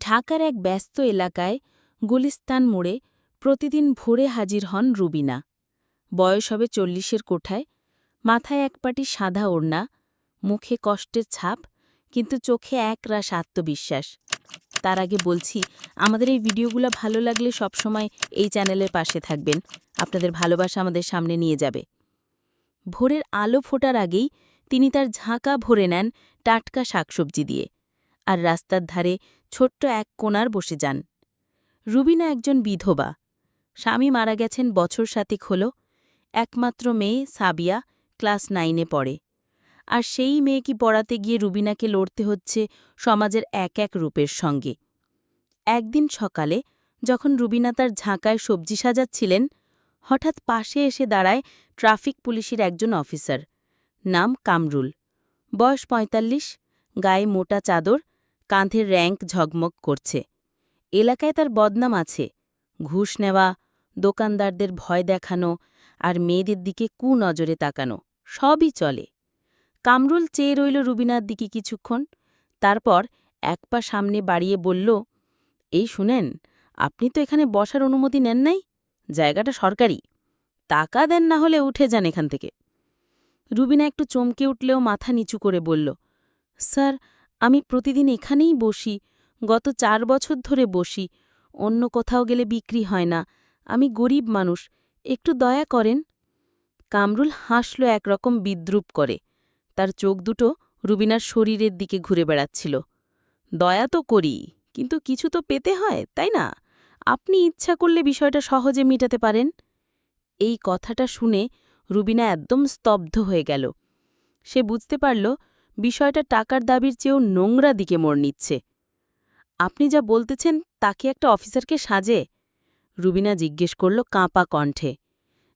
ঢাকার এক ব্যস্ত এলাকায় গুলিস্তান মোড়ে প্রতিদিন ভোরে হাজির হন রুবিনা। বয়স হবে চল্লিশের কোঠায়, মাথায় এক পাটি সাদা ওড়না, মুখে কষ্টের ছাপ, কিন্তু চোখে একরাশ আত্মবিশ্বাস। তার আগে বলছি, আমাদের এই ভিডিওগুলো ভালো লাগলে সবসময় এই চ্যানেলের পাশে থাকবেন। আপনাদের ভালোবাসা আমাদের সামনে নিয়ে যাবে। ভোরের আলো ফোটার আগেই তিনি তার ঝাঁকা ভরে নেন টাটকা শাকসবজি দিয়ে। আর রাস্তার ধারে ছোট্ট এক কোণার বসে যান। রুবিনা একজন বিধবা। স্বামী মারা গেছেন বছর সাতেক হল। একমাত্র মেয়ে সাবিয়া, ক্লাস নাইনে পড়ে। আর সেই মেয়েকে পড়াতে গিয়ে রুবিনাকে লড়তে হচ্ছে সমাজের এক এক রূপের সঙ্গে। একদিন সকালে যখন রুবিনা তার ঝাঁকায় সবজি সাজাচ্ছিলেন, হঠাৎ পাশে এসে দাঁড়ায় ট্রাফিক পুলিশের একজন অফিসার। নাম কামরুল। বয়স পঁয়তাল্লিশ, গায়ে মোটা চাদর কাঁধের র্যাঙ্ক ঝগমগ করছে। এলাকায় তার বদনাম আছে। ঘুষ নেওয়া, দোকানদারদের ভয় দেখানো আর মেয়েদের দিকে কুনজরে তাকানো, সবই চলে। কামরুল চেয়ে রইল রুবিনার দিকে কিছুক্ষণ, তারপর এক পা সামনে বাড়িয়ে বলল, এই শুনেন, আপনি তো এখানে বসার অনুমতি নেন নাই? জায়গাটা সরকারি। টাকা দেন না হলে উঠে যান এখান থেকে। রুবিনা একটু চমকে উঠলেও মাথা নিচু করে বলল, স্যার আমি প্রতিদিন এখানেই বসি, গত চার বছর ধরে বসি, অন্য কোথাও গেলে বিক্রি হয় না, আমি গরিব মানুষ, একটু দয়া করেন। কামরুল হাসল একরকম বিদ্রুপ করে, তার চোখ দুটো রুবিনার শরীরের দিকে ঘুরে বেড়াচ্ছিল। দয়া তো করি, কিন্তু কিছু তো পেতে হয়, তাই না? আপনি ইচ্ছা করলে বিষয়টা সহজে মিটাতে পারেন। এই কথাটা শুনে রুবিনা একদম স্তব্ধ হয়ে গেল। সে বুঝতে পারল বিষয়টা টাকার দাবির চেয়েও নোংরা দিকে মোড় নিচ্ছে। আপনি যা বলতেছেন তাকে একটা অফিসারকে সাজে? রুবিনা জিজ্ঞেস করল কাঁপা কণ্ঠে।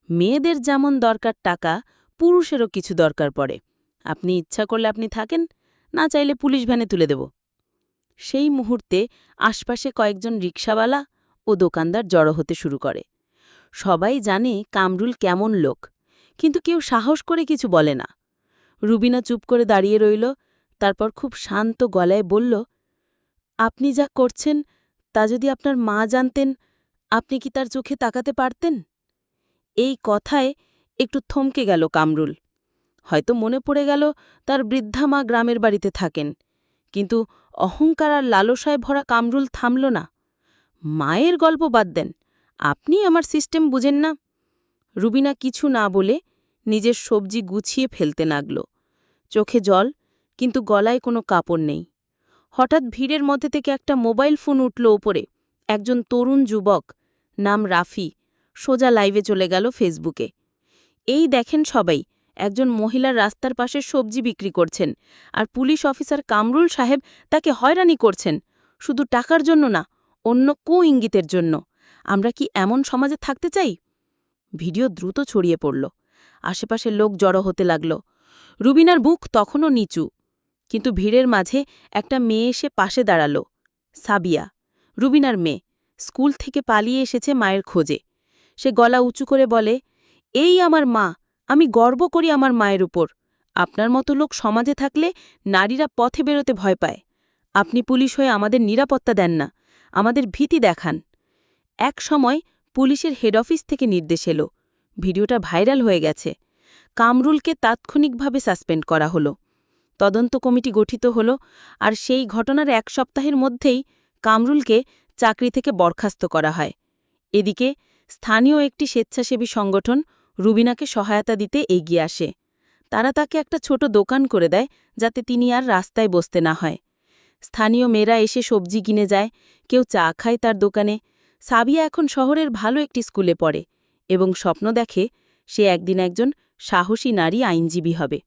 মেয়েদের যেমন দরকার টাকা, পুরুষেরও কিছু দরকার পড়ে। আপনি ইচ্ছা করলে আপনি থাকেন, না চাইলে পুলিশ ভ্যানে তুলে দেব। সেই মুহূর্তে আশপাশে কয়েকজন রিক্সাওয়ালা ও দোকানদার জড়ো হতে শুরু করে। সবাই জানে কামরুল কেমন লোক, কিন্তু কেউ সাহস করে কিছু বলে না। রুবিনা চুপ করে দাঁড়িয়ে রইল, তারপর খুব শান্ত গলায় বলল, আপনি যা করছেন, তা যদি আপনার মা জানতেন, আপনি কি তার চোখে তাকাতে পারতেন? এই কথায় একটু থমকে গেল কামরুল। হয়তো মনে পড়ে গেল তার বৃদ্ধা মা গ্রামের বাড়িতে থাকেন, কিন্তু অহংকার আর লালসায় ভরা কামরুল থামল না। মায়ের গল্প বাদ দেন, আপনি আমার সিস্টেম বুঝেন না। রুবিনা কিছু না বলে নিজের সবজি গুছিয়ে ফেলতে লাগল। চোখে জল, কিন্তু গলায় কোনো কাপড় নেই। হঠাৎ ভিড়ের মধ্যে থেকে একটা মোবাইল ফোন উঠল ওপরে। একজন তরুণ যুবক, নাম রাফি, সোজা লাইভে চলে গেল ফেসবুকে। এই দেখেন সবাই, একজন মহিলার রাস্তার পাশে সবজি বিক্রি করছেন আর পুলিশ অফিসার কামরুল সাহেব তাকে হয়রানি করছেন। শুধু টাকার জন্য না, অন্য কু ইঙ্গিতের জন্য। আমরা কি এমন সমাজে থাকতে চাই? ভিডিও দ্রুত ছড়িয়ে পড়ল। আশেপাশের লোক জড়ো হতে লাগল। রুবিনার বুক তখনও নিচু, কিন্তু ভিড়ের মাঝে একটা মেয়ে এসে পাশে দাঁড়াল, সাবিয়া, রুবিনার মেয়ে। স্কুল থেকে পালিয়ে এসেছে মায়ের খোঁজে। সে গলা উঁচু করে বলে, এই আমার মা, আমি গর্ব করি আমার মায়ের উপর। আপনার মতো লোক সমাজে থাকলে নারীরা পথে বেরোতে ভয় পায়। আপনি পুলিশ হয়ে আমাদের নিরাপত্তা দেন না, আমাদের ভীতি দেখান। এক সময় পুলিশের হেড অফিস থেকে নির্দেশ এলো ভিডিওটা ভাইরাল হয়ে গেছে। কামরুলকে তাৎক্ষণিকভাবে সাসপেন্ড করা হলো। তদন্ত কমিটি গঠিত হল আর সেই ঘটনার এক সপ্তাহের মধ্যেই কামরুলকে চাকরি থেকে বরখাস্ত করা হয়। এদিকে স্থানীয় একটি স্বেচ্ছাসেবী সংগঠন রুবিনাকে সহায়তা দিতে এগিয়ে আসে। তারা তাকে একটা ছোট দোকান করে দেয় যাতে তিনি আর রাস্তায় বসতে না হয়। স্থানীয় মেয়েরা এসে সবজি কিনে যায়, কেউ চা খায় তার দোকানে। সাবিয়া এখন শহরের ভালো একটি স্কুলে পড়ে। এবং স্বপ্ন দেখে সে একদিন একজন সাহসী নারী আইনজীবী হবে।